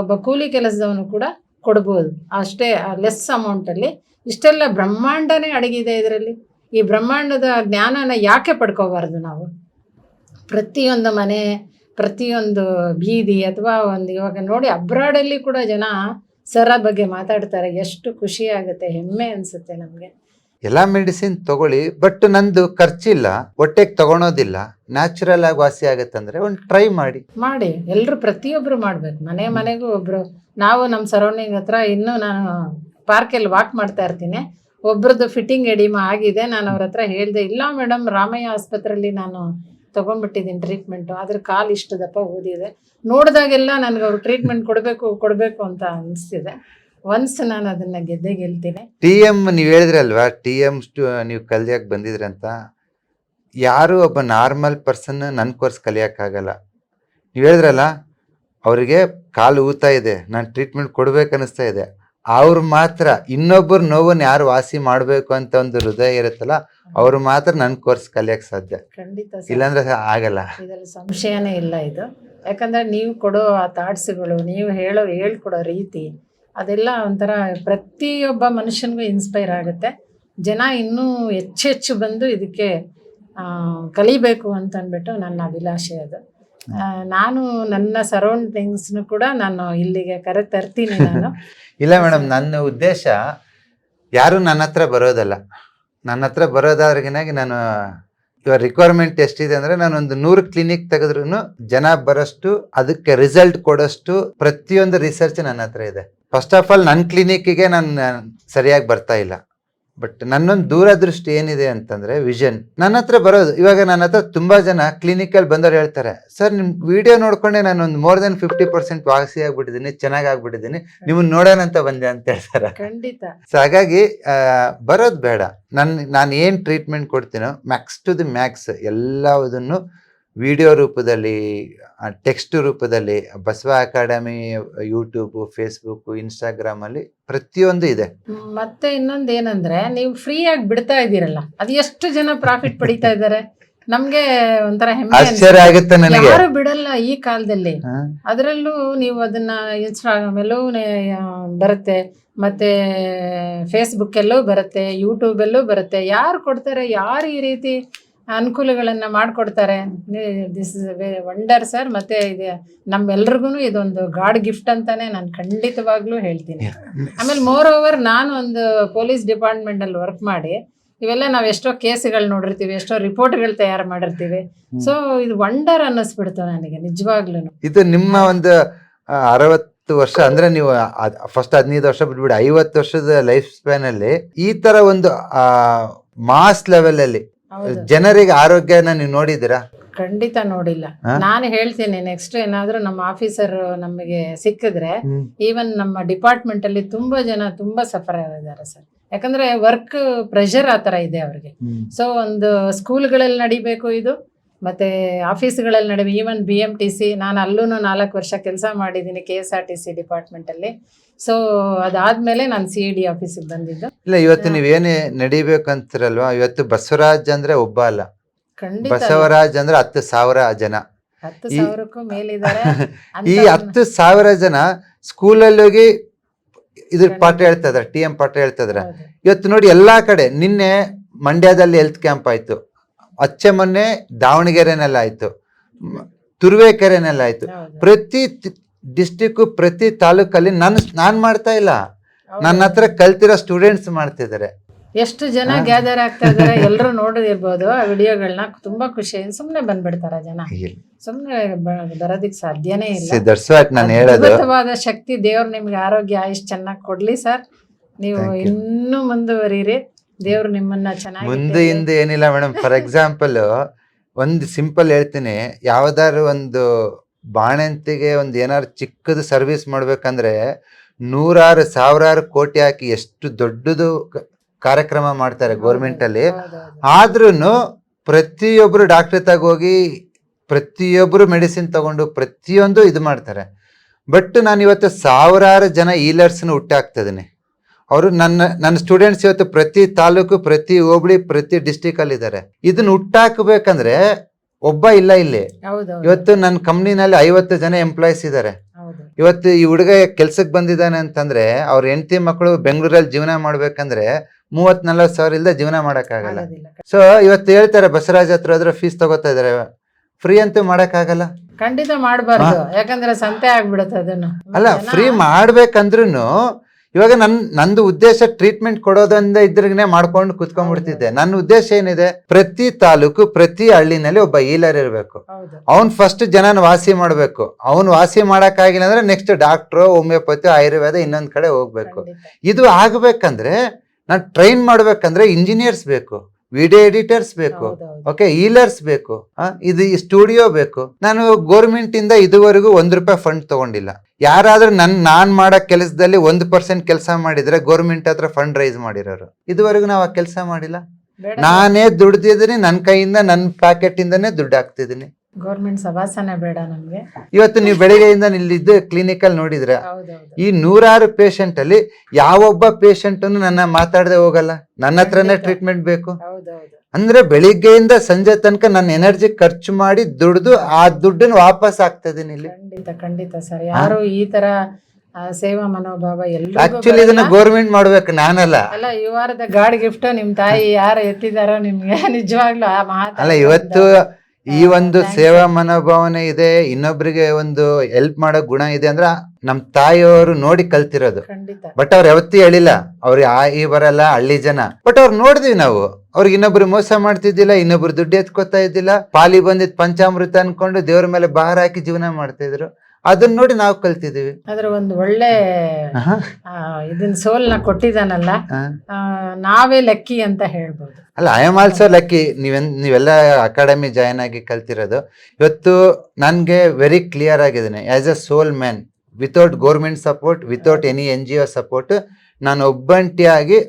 ಒಬ್ಬ ಕೂಲಿ ಕೆಲಸದವನು ಕೂಡ ಕೊಡ್ಬೋದು. ಅಷ್ಟೇ ಲೆಸ್ ಅಮೌಂಟಲ್ಲಿ ಇಷ್ಟೆಲ್ಲ ಬ್ರಹ್ಮಾಂಡನೇ ಅಡಗಿದೆ ಇದರಲ್ಲಿ. ಈ ಬ್ರಹ್ಮಾಂಡದ ಜ್ಞಾನನ ಯಾಕೆ ಪಡ್ಕೋಬಾರ್ದು ನಾವು? ಪ್ರತಿಯೊಂದು ಮನೆ, ಪ್ರತಿಯೊಂದು ಬೀದಿ ಅಥವಾ ಒಂದು ಇವಾಗ ನೋಡಿ ಅಬ್ರಾಡಲ್ಲಿ ಕೂಡ ಜನ ಸರ ಬಗ್ಗೆ ಮಾತಾಡ್ತಾರೆ. ಎಷ್ಟು ಖುಷಿ ಆಗುತ್ತೆ, ಹೆಮ್ಮೆ ಅನಿಸುತ್ತೆ ನಮಗೆ. ಎಲ್ಲಾ ಮೆಡಿಸಿನ್ ತಗೊಳ್ಳಿ, ಬಟ್ ನಂದು ಖರ್ಚಿಲ್ಲ, ಹೊಟ್ಟೆಗೆ ತಗೊಳೋದಿಲ್ಲ, ನ್ಯಾಚುರಲ್ ಆಗಿ ವಾಸಿ ಆಗತ್ತಂದ್ರೆ ಒಂದು ಟ್ರೈ ಮಾಡಿ. ಮಾಡಿ ಎಲ್ಲರೂ ಪ್ರತಿಯೊಬ್ಬರು ಮಾಡ್ಬೇಕು. ಮನೆ ಮನೆಗೂ ಒಬ್ರು, ನಾವು ನಮ್ಮ ಸರೌಂಡಿಂಗ್ ಹತ್ರ ಇನ್ನೂ ನಾನು ಪಾರ್ಕಲ್ಲಿ ವಾಕ್ ಮಾಡ್ತಾ ಇರ್ತೀನಿ. ಒಬ್ರದ್ದು ಫಿಟ್ಟಿಂಗ್ ಎಡಿಮ ಆಗಿದೆ, ನಾನು ಅವ್ರ ಹತ್ರ ಹೇಳಿದೆ, ಇಲ್ಲ ಮೇಡಮ್ ರಾಮಯ್ಯ ಆಸ್ಪತ್ರೆಯಲ್ಲಿ ನಾನು ತೊಗೊಂಡ್ಬಿಟ್ಟಿದ್ದೀನಿ ಟ್ರೀಟ್ಮೆಂಟು ಅದ್ರ ಕಾಲು ಇಷ್ಟು ದಪ್ಪ ಓದಿದೆ ನೋಡಿದಾಗೆಲ್ಲ ನನಗೆ ಅವ್ರು ಟ್ರೀಟ್ಮೆಂಟ್ ಕೊಡಬೇಕು ಕೊಡಬೇಕು ಅಂತ ಅನಿಸ್ತಿದೆ. ಒನ್ಸ್ ನಾನು ಅದನ್ನ ಗೆದ್ದೆ ಗೆಲ್ತೀನಿ. ಟಿ ಎಂ ನೀವು ಹೇಳಿದ್ರಲ್ವಾ? ಟಿ ಎಂ ನೀವು ಕಲಿಯಕ್ ಬಂದಿದ್ರಂತ ಯಾರು ಒಬ್ಬ ನಾರ್ಮಲ್ ಪರ್ಸನ್ ನನ್ನ ಕೋರ್ಸ್ ಕಲಿಯಕ್ಕಾಗಲ್ಲ ನೀವು ಹೇಳಿದ್ರಲ್ಲ ಅವರಿಗೆ ಕಾಲು ಊತ ಇದೆ ನಾನು ಟ್ರೀಟ್ಮೆಂಟ್ ಕೊಡ್ಬೇಕನ್ನಿಸ್ತಾ ಇದೆ. ಅವ್ರು ಮಾತ್ರ ಇನ್ನೊಬ್ಬರು ನೋವನ್ನು ಯಾರು ವಾಸಿ ಮಾಡಬೇಕು ಅಂತ ಒಂದು ಹೃದಯ ಇರುತ್ತಲ್ಲ ಅವ್ರು ಮಾತ್ರ ನನ್ನ ಕೋರ್ಸ್ ಕಲಿಯಕ್ಕೆ ಸಾಧ್ಯ. ಖಂಡಿತ ಸರ್. ಇಲ್ಲಾಂದ್ರೆ ಆಗಲ್ಲ. ಇದರಲ್ಲಿ ಸಂಶಯನೇ ಇಲ್ಲ ಇದು. ಯಾಕಂದ್ರೆ ನೀವು ಕೊಡೋ ಆ ಥಾಟ್ಸ್ಗಳು ನೀವು ಹೇಳೋ ಹೇಳ್ಕೊಡೋ ರೀತಿ ಅದೆಲ್ಲ ಒಂಥರ ಪ್ರತಿಯೊಬ್ಬ ಮನುಷ್ಯನಿಗೂ ಇನ್ಸ್ಪೈರ್ ಆಗುತ್ತೆ. ಜನ ಇನ್ನೂ ಹೆಚ್ಚು ಹೆಚ್ಚು ಬಂದು ಇದಕ್ಕೆ ಕಲಿಬೇಕು ಅಂತ ಅಂದ್ಬಿಟ್ಟು ನನ್ನ ಅಭಿಲಾಷೆ ಅದು. ನಾನು ನನ್ನ ಸರೌಂಡಿಂಗ್ಸ್ನು ಕೂಡ ನಾನು ಇಲ್ಲಿಗೆ ಕರೆ, ತರ್ತೀನಿ ನಾನು. ಇಲ್ಲ ಮೇಡಮ್, ನನ್ನ ಉದ್ದೇಶ ಯಾರು ನನ್ನ ಹತ್ರ ಬರೋದಲ್ಲ. ನನ್ನ ಹತ್ರ ಬರೋದಾದ್ರಿಗಿನಾಗಿ ನಾನು ಇವಾಗ ರಿಕ್ವೈರ್ಮೆಂಟ್ ಎಷ್ಟಿದೆ ಅಂದ್ರೆ ನಾನು ಒಂದು ನೂರು ಕ್ಲಿನಿಕ್ ತೆಗೆದ್ರು ಜನ ಬರೋಷ್ಟು ಅದಕ್ಕೆ ರಿಸಲ್ಟ್ ಕೊಡೋಷ್ಟು ಪ್ರತಿಯೊಂದು ರಿಸರ್ಚ್ ನನ್ನ ಹತ್ರ ಇದೆ. ಫಸ್ಟ್ ಆಫ್ ಆಲ್ ನನ್ನ ಕ್ಲಿನಿಕ್ಗೆ ನಾನು ಸರಿಯಾಗಿ ಬರ್ತಾ ಇಲ್ಲ. ಬಟ್ ನನ್ನೊಂದು ದೂರದೃಷ್ಟಿ ಏನಿದೆ ಅಂತಂದ್ರೆ ವಿಷನ್. ನನ್ನ ಹತ್ರ ಬರೋದು ಇವಾಗ ನನ್ನ ಹತ್ರ ತುಂಬಾ ಜನ ಕ್ಲಿನಿಕಲ್ಲಿ ಬಂದವ್ರು ಹೇಳ್ತಾರೆ ಸರ್ ನಿಮ್ ವಿಡಿಯೋ ನೋಡ್ಕೊಂಡೆ ನಾನು ಒಂದು ಮೋರ್ ದೆನ್ ಫಿಫ್ಟಿ ಪರ್ಸೆಂಟ್ ವಾಸಿ ಆಗ್ಬಿಟ್ಟಿದ್ದೀನಿ ಚೆನ್ನಾಗಿ ಆಗ್ಬಿಟ್ಟಿದ್ದೀನಿ ನಿಮ್ಮನ್ನ ನೋಡೋಣ ಅಂತ ಬಂದೆ ಅಂತ ಹೇಳ್ತಾರೆ. ಖಂಡಿತ. ಸೊ ಹಾಗಾಗಿ ಬರೋದು ಬೇಡ. ನನ್ ನಾನು ಏನು ಟ್ರೀಟ್ಮೆಂಟ್ ಕೊಡ್ತೀನೋ ಮ್ಯಾಕ್ಸ್ ಟು ದಿ ಮ್ಯಾಕ್ಸ್ ಎಲ್ಲದನ್ನು ವಿಡಿಯೋ ರೂಪದಲ್ಲಿ ಟೆಕ್ಸ್ಟ್ ರೂಪದಲ್ಲಿ Basava academy YouTube Facebook Instagram ಅಲ್ಲಿ ಪ್ರತಿಯೊಂದು ಇದೆ. ಮತ್ತೆ ಇನ್ನೊಂದ್ ಏನಂದ್ರೆ ನೀವು ಫ್ರೀ ಆಗಿ ಬಿಡ್ತಾ ಇದ್ದೀರಲ್ಲ ಅದು ಎಷ್ಟು ಜನ ಪ್ರಾಫಿಟ್ ಪಡಿತಾ ಇದ್ದಾರೆ? ನಮ್ಗೆ ಒಂಥರ ಹೆಮ್ಮೆ. ಆಶ್ಚರ್ಯ ಆಗುತ್ತೆ ನನಗೆ. ಯಾರು ಬಿಡಲ್ಲ ಈ ಕಾಲದಲ್ಲಿ? ಅದರಲ್ಲೂ ನೀವು ಅದನ್ನ ಇನ್ಸ್ಟಾಗ್ರಾಮ್ ಎಲ್ಲೂ ಬರುತ್ತೆ. ಮತ್ತೆ ಫೇಸ್ಬುಕ್ ಎಲ್ಲೂ ಬರುತ್ತೆ ಯೂಟ್ಯೂಬ್ ಎಲ್ಲೂ ಬರುತ್ತೆ. ಯಾರು ಕೊಡ್ತಾರೆ ಯಾರು ಈ ರೀತಿ ಅನುಕೂಲಗಳನ್ನ ಮಾಡಿಕೊಡ್ತಾರೆ. ದಿಸ್ ಇಸ್ ವಂಡರ್ ಸರ್ ಮತ್ತೆ ಇದು ನಮ್ಮೆಲ್ರಿಗೂ ಇದೊಂದು ಗಾಡ್ ಗಿಫ್ಟ್ ಅಂತಾನೆ ನಾನು ಖಂಡಿತವಾಗ್ಲೂ ಹೇಳ್ತೀನಿ. ಆಮೇಲೆ ಮೋರ್ ಓವರ್ ನಾನು ಒಂದು ಪೊಲೀಸ್ ಡಿಪಾರ್ಟ್ಮೆಂಟಲ್ಲಿ ವರ್ಕ್ ಮಾಡಿ ಇವೆಲ್ಲ ನಾವು ಎಷ್ಟೋ ಕೇಸ್ಗಳು ನೋಡಿರ್ತೀವಿ ಎಷ್ಟೋ ರಿಪೋರ್ಟ್ಗಳು ತಯಾರು ಮಾಡಿರ್ತೀವಿ. ಸೊ ಇದು ವಂಡರ್ ಅನ್ನಿಸ್ಬಿಡ್ತು ನನಗೆ ನಿಜವಾಗ್ಲೂ ಇದು ನಿಮ್ಮ ಒಂದು ಅರವತ್ತು ವರ್ಷ ಅಂದ್ರೆ ನೀವು ಫಸ್ಟ್ ಹದಿನೈದು ವರ್ಷ ಬಿಟ್ಬಿಡಿ ಐವತ್ತು ವರ್ಷದ ಲೈಫ್ ಸ್ಪ್ಯಾನ್ ಅಲ್ಲಿ ಈ ತರ ಒಂದು ಮಾಸ್ ಲೆವೆಲ್ ಅಲ್ಲಿ ಜನರಿಗೆ ಆರೋಗ್ಯನ ನೀವು ನೋಡಿದಿರಾ ಖಂಡಿತ ನೋಡಿಲ್ಲ? ನಾನು ಹೇಳ್ತೀನಿ ನೆಕ್ಸ್ಟ್ ಏನಾದ್ರೂ ನಮ್ಮ ಆಫೀಸರ್ ನಮಗೆ ಸಿಕ್ಕಿದ್ರೆ ಈವನ್ ನಮ್ಮ ಡಿಪಾರ್ಟ್ಮೆಂಟ್ ಅಲ್ಲಿ ತುಂಬಾ ಜನ ತುಂಬಾ ಸಫರ್ ಆಗಿದ್ದಾರೆ ಸರ್ ಯಾಕಂದ್ರೆ ವರ್ಕ್ ಪ್ರೆಷರ್ ಆ ತರ ಇದೆ ಅವ್ರಿಗೆ. ಸೊ ಒಂದು ಸ್ಕೂಲ್ಗಳಲ್ಲಿ ನಡಿಬೇಕು ಇದು ಮತ್ತೆ ಆಫೀಸ್ಗಳಲ್ಲಿ ನಡುವೆ even B M T C ನಾನು ಅಲ್ಲೂ ನಾಲ್ಕು ವರ್ಷ ಕೆಲಸ ಮಾಡಿದ್ದೀನಿ K S R T C ಡಿಪಾರ್ಟ್ಮೆಂಟಲ್ಲಿ so ಅದಾದ್ಮೇಲೆ ನಾನು ಸಿ ಇ ಡಿ ಆಫೀಸಿಗೆ ಬಂದಿದ್ದು. ಇಲ್ಲ ಇವತ್ತು ನೀವೇನೇ ನಡಿಬೇಕಂತಿರಲ್ವಾ? ಇವತ್ತು ಬಸವರಾಜ್ ಅಂದ್ರೆ ಒಬ್ಬ ಅಲ್ಲ. ಬಸವರಾಜ್ ಅಂದ್ರೆ ಹತ್ತು ಸಾವಿರ ಜನ. ಹತ್ತು ಈ- ಸಾವಿರಕ್ಕೂ ಮೇಲಿದ್ದಾರೆ. ಈ ಅಂಥವ್ರನ್ನ- ಹತ್ತು ಸಾವಿರ ಜನ ಸ್ಕೂಲಲ್ಲಿ ಹೋಗಿ ಇದ್ರ ಪಾಠ ಹೇಳ್ತಾ ಇದಾರೆ ಟಿ ಎಂ ಪಾಠ ಹೇಳ್ತಾ ಇದಾರೆ. ಇವತ್ತು ನೋಡಿ ಎಲ್ಲಾ ಕಡೆ ನಿನ್ನೆ ಮಂಡ್ಯದಲ್ಲಿ ಹೆಲ್ತ್ ಕ್ಯಾಂಪ್ ಆಯ್ತು. ಅಚ್ಚೆ ಮೊನ್ನೆ ದಾವಣಗೆರೆನೆಲ್ಲ ಆಯ್ತು ತುರುವೇಕೆರೆನೆಲ್ಲ ಆಯ್ತು ಪ್ರತಿ ಡಿಸ್ಟಿಕ್ ಪ್ರತಿ ತಾಲೂಕಲ್ಲಿ ನನ್ ನಾನು ಮಾಡ್ತಾ ಇಲ್ಲ. ನನ್ನ ಹತ್ರ ಕಲ್ತಿರೋ ಸ್ಟೂಡೆಂಟ್ಸ್ ಮಾಡ್ತಿದ್ದಾರೆ. ಎಷ್ಟು ಜನ ಗ್ಯಾದರ್ ಆಗ್ತಾ ಇದಾರೆ ಎಲ್ಲರೂ ನೋಡಿರ್ಬೋದು ಆ ವಿಡಿಯೋಗಳನ್ನ ತುಂಬಾ ಖುಷಿ ಸುಮ್ನೆ ಬಂದ್ಬಿಡ್ತಾರ ಜನ. ಸುಮ್ನೆ ಬರೋದಿಕ್ ಸಾಧ್ಯನೇ ಇಲ್ಲ. ಶಕ್ತಿ ದೇವ್ರು ನಿಮ್ಗೆ ಆರೋಗ್ಯ ಆಯುಷ್ ಚೆನ್ನಾಗಿ ಕೊಡ್ಲಿ ಸರ್. ನೀವು. ಇನ್ನೂ ಮುಂದುವರಿರಿ. ದೇವ್ರು ನಿಮ್ಮನ್ನ ಚೆನ್ನಾಗಿ ಮುಂದೆ ಹಿಂದೆ ಏನಿಲ್ಲ ಮೇಡಮ್. ಫಾರ್ ಎಕ್ಸಾಂಪಲ್ ಒಂದು ಸಿಂಪಲ್ ಹೇಳ್ತೀನಿ. ಯಾವ್ದಾದ್ರು ಒಂದು ಬಾಣಂತಿಗೆ ಒಂದು ಏನಾದ್ರು ಚಿಕ್ಕದು ಸರ್ವಿಸ್ ಮಾಡ್ಬೇಕಂದ್ರೆ ನೂರಾರು ಸಾವಿರಾರು ಕೋಟಿ ಹಾಕಿ ಎಷ್ಟು ದೊಡ್ಡದು ಕಾರ್ಯಕ್ರಮ ಮಾಡ್ತಾರೆ ಗೌರ್ಮೆಂಟ್ ಅಲ್ಲಿ ಆದ್ರೂ ಪ್ರತಿಯೊಬ್ರು ಡಾಕ್ಟರ್ ತಗೋಗಿ ಪ್ರತಿಯೊಬ್ರು ಮೆಡಿಸಿನ್ ತಗೊಂಡು ಪ್ರತಿಯೊಂದು ಇದು ಮಾಡ್ತಾರೆ. ಬಟ್ ನಾನು ಇವತ್ತು ಸಾವಿರಾರು ಜನ ಈಲರ್ಸ್ನ ಹುಟ್ಟಾಕ್ತಿದ್ದೀನಿ ಅವರು ನನ್ನ ನನ್ನ ಸ್ಟೂಡೆಂಟ್ಸ್ ಇವತ್ತು ಪ್ರತಿ ತಾಲೂಕು ಪ್ರತಿ ಹೋಬಳಿ ಪ್ರತಿ ಡಿಸ್ಟಿಕ್ ಅಲ್ಲಿ ಇದ್ದಾರೆ ಇದನ್ನ ಹುಟ್ಟಾಕ್ಬೇಕಂದ್ರೆ ಒಬ್ಬ ಇಲ್ಲ ಇಲ್ಲಿ. ಇವತ್ತು ನನ್ನ ಕಂಪ್ನಿನಲ್ಲಿ ಐವತ್ತು ಜನ ಎಂಪ್ಲಾಯೀಸ್ ಇದ್ದಾರೆ. ಇವತ್ತು ಈ ಹುಡುಗ ಕೆಲ್ಸಕ್ಕೆ ಬಂದಿದ್ದಾನೆ ಅಂತಂದ್ರೆ ಅವ್ರ ಹೆಂಡತಿ ಮಕ್ಕಳು ಬೆಂಗಳೂರಲ್ಲಿ ಜೀವನ ಮಾಡ್ಬೇಕಂದ್ರೆ ಮೂವತ್ ನಲ್ವತ್ ಸಾವಿರ ಇಲ್ಲದೆ ಜೀವನ ಮಾಡೋಕ್ಕಾಗಲ್ಲ. ಸೊ ಇವತ್ತು ಹೇಳ್ತಾರೆ ಬಸವರಾಜ್ ಹತ್ರ ಹೋದ್ರೆ ಫೀಸ್ ತಗೋತಾ ಇದಾರೆ ಫ್ರೀ ಅಂತೂ ಮಾಡಕ್ಕಾಗಲ್ಲ. ಖಂಡಿತ ಮಾಡಬಾರ್ದು. ಯಾಕಂದ್ರೆ ಸಂತೆ ಆಗ್ಬಿಡುತ್ತೆ ಅದನ್ನು. ಅಲ್ಲ ಫ್ರೀ ಮಾಡ್ಬೇಕಂದ್ರೂ ಇವಾಗ ನನ್ ನಂದು ಉದ್ದೇಶ ಟ್ರೀಟ್ಮೆಂಟ್ ಕೊಡೋದ್ರಿಂದ ಇದ್ರಿಗೆ ಮಾಡ್ಕೊಂಡು ಕುತ್ಕೊಂಡ್ಬಿಡ್ತಿದ್ದೆ. ನನ್ನ ಉದ್ದೇಶ ಏನಿದೆ? ಪ್ರತಿ ತಾಲೂಕು ಪ್ರತಿ ಹಳ್ಳಿನಲ್ಲಿ ಒಬ್ಬ ಈಲರ್ ಇರಬೇಕು. ಅವ್ನ್ ಫಸ್ಟ್ ಜನನ ವಾಸಿ ಮಾಡ್ಬೇಕು. ಅವ್ನ್ ವಾಸಿ ಮಾಡಕ್ಕಾಗಿಲ್ಲ ಅಂದ್ರೆ ನೆಕ್ಸ್ಟ್ ಡಾಕ್ಟ್ರು ಹೋಮಿಯೋಪತಿ ಆಯುರ್ವೇದ ಇನ್ನೊಂದ್ ಕಡೆ ಹೋಗ್ಬೇಕು. ಇದು ಆಗ್ಬೇಕಂದ್ರೆ ನಾನು ಟ್ರೈನ್ ಮಾಡ್ಬೇಕಂದ್ರೆ ಇಂಜಿನಿಯರ್ಸ್ ಬೇಕು. ವಿಡಿಯೋ ಎಡಿಟರ್ಸ್ ಬೇಕು. ಓಕೆ ಈಲರ್ಸ್ ಬೇಕು. ಇದು ಸ್ಟುಡಿಯೋ ಬೇಕು. ನಾನು ಗೋರ್ಮೆಂಟ್ ಇಂದ ಇದುವರೆಗೂ ಒಂದ್ ರೂಪಾಯಿ ಫಂಡ್ ತಗೊಂಡಿಲ್ಲ. ಯಾರಾದ್ರೂ ನನ್ ನಾನ್ ಮಾಡೋ ಕೆಲಸದಲ್ಲಿ ಒಂದ್ ಪರ್ಸೆಂಟ್ ಕೆಲಸ ಮಾಡಿದ್ರೆ ಗೋರ್ಮೆಂಟ್ ಹತ್ರ ಫಂಡ್ ರೈಸ್ ಮಾಡಿರೋರು. ಇದುವರೆಗೂ ನಾವು ಆ ಕೆಲಸ ಮಾಡಿಲ್ಲ. ನಾನೇ ದುಡ್ದಿದ್ದೀನಿ ನನ್ನ ಕೈಯಿಂದ ನನ್ನ ಪ್ಯಾಕೆಟ್ ಇಂದನೇ ದುಡ್ಡು ಹಾಕ್ತಿದ್ದೀನಿ. ಗೌರ್ಮೆಂಟ್ ಸಭಾಸನೆ ಬೇಡ ನಮ್ಗೆ. ಇವತ್ತು ನೀವು ಬೆಳಿಗ್ಗೆಯಿಂದ ಇಲ್ಲಿದ್ದು ಕ್ಲಿನಿಕ್ ಅಲ್ಲಿ ನೋಡಿದ್ರೆ ಹೌದೌದು. ಈ ನೂರಾರು ಪೇಷಂಟ್ ಅಲ್ಲಿ ಯಾವೊಬ್ಬ ಪೇಷಂಟ್ ನನ್ನ ಮಾತಾಡದೆ ಹೋಗಲ್ಲ. ನನ್ನ ಹತ್ರನೇ ಟ್ರೀಟ್ಮೆಂಟ್ ಬೇಕು. ಹೌದೌದು. ಅಂದ್ರೆ ಬೆಳಿಗ್ಗೆಯಿಂದ ಸಂಜೆ ತನಕ ನನ್ನ ಎನರ್ಜಿ ಖರ್ಚು ಮಾಡಿ ದುಡ್ದು ಆ ದುಡ್ಡನ್ನ ವಾಪಸ್ ಆಗ್ತದೇನೆ ಇಲ್ಲಿ. ಖಂಡಿತ ಖಂಡಿತ ಸರ್ ಯಾರು ಈ ತರ ಆ, ಸೇವಾ ಮನೋಭಾವ ಆಕ್ಚುಲಿ ಇದನ್ನ ಎಲ್ಲ ಗೋರ್ಮೆಂಟ್ ಮಾಡ್ಬೇಕು ನಾನಲ್ಲ. ಅಲ್ಲ you are the God gift ನಿಮ್ ತಾಯಿ ಯಾರು ಎತ್ತಿದಾರೋ ನಿಮ್ಗೆ ನಿಜವಾಗ್ಲೂ ಆ ಮಾತು ಅಲ್ಲ ಇವತ್ತು ಈ ಒಂದು ಸೇವಾ ಮನೋಭಾವನೆ ಇದೆ ಇನ್ನೊಬ್ರಿಗೆ ಒಂದು ಹೆಲ್ಪ್ ಮಾಡೋ ಗುಣ ಇದೆ ಅಂದ್ರೆ ನಮ್ ತಾಯಿಯವರು ನೋಡಿ ಕಲ್ತಿರೋದು. ಬಟ್ ಅವ್ರು ಯಾವತ್ತೂ ಹೇಳಿಲ್ಲ ಅವ್ರಿಗೆ ಆ ಈ ಬರಲ್ಲ ಹಳ್ಳಿ ಜನ. ಬಟ್ ಅವ್ರು ನೋಡಿದ್ವಿ ನಾವು. ಅವ್ರಿಗೆ ಇನ್ನೊಬ್ರು ಮೋಸ ಮಾಡ್ತಿದ್ದಿಲ್ಲ ಇನ್ನೊಬ್ರು ದುಡ್ಡು ಎತ್ಕೋತಾ ಇದ್ದಿಲ್ಲ. ಪಾಲಿ ಬಂದಿದ್ ಪಂಚಾಮೃತ ಅನ್ಕೊಂಡು ದೇವ್ರ ಮೇಲೆ ಭಾರ ಹಾಕಿ ಜೀವನ ಮಾಡ್ತಿದ್ರು ಅದನ್ನ ನೋಡಿ ನಾವು ಕಲ್ತಿದೀವಿ. ಅದ್ರ ಒಂದು ಒಳ್ಳೆ ಇದನ್ ಸೋಲ್ನ ಕೊಟ್ಟಿದಾನಲ್ಲ ನಾವೇ ಲಕ್ಕಿ ಅಂತ ಹೇಳ್ಬೋದು. ಅಲ್ಲ ಐ ಆಮ್ ಆಲ್ಸೋ ಲಕ್ಕಿ ನೀವೆನ್ ನೀವೆಲ್ಲ ಅಕಾಡೆಮಿ ಜಾಯ್ನ್ ಆಗಿ ಕಲ್ತಿರೋದು. ಇವತ್ತು ನನಗೆ ವೆರಿ ಕ್ಲಿಯರ್ ಆಗಿದ್ದೀನಿ. As a soul man without government support without any N G O support ನಾನು ಒಬ್ಬಂಟಿಯಾಗಿ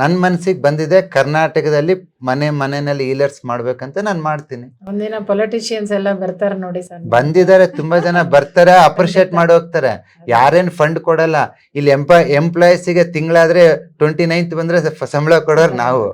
ನನ್ನ ಮನಸ್ಸಿಗೆ ಬಂದಿದೆ ಕರ್ನಾಟಕದಲ್ಲಿ ಮನೆ ಮನೆಯಲ್ಲಿ ಈಲರ್ಸ್ ಮಾಡ್ಬೇಕಂತ ನಾನು ಮಾಡ್ತೀನಿ. ಒಂದಿನ ಪೊಲಿಟಿಷಿಯನ್ಸ್ ಎಲ್ಲ ಬರ್ತಾರೆ ನೋಡಿ ಸರ್. ಬಂದಿದ್ದಾರೆ ತುಂಬಾ ಜನ ಬರ್ತಾರೆ ಅಪ್ರಿಷಿಯೇಟ್ ಮಾಡಿ ಹೋಗ್ತಾರೆ. ಯಾರೇನ್ ಫಂಡ್ ಕೊಡಲ್ಲ. ಇಲ್ಲಿ ಎಂಪ್ಲಾಯ್ ಎಂಪ್ಲಾಯೀಸಿಗೆ ತಿಂಗಳಾದ್ರೆ ಟ್ವೆಂಟಿ ನೈನ್ತ್ ಬಂದ್ರೆ ಸಂಬಳ ಕೊಡೋರು ನಾವು.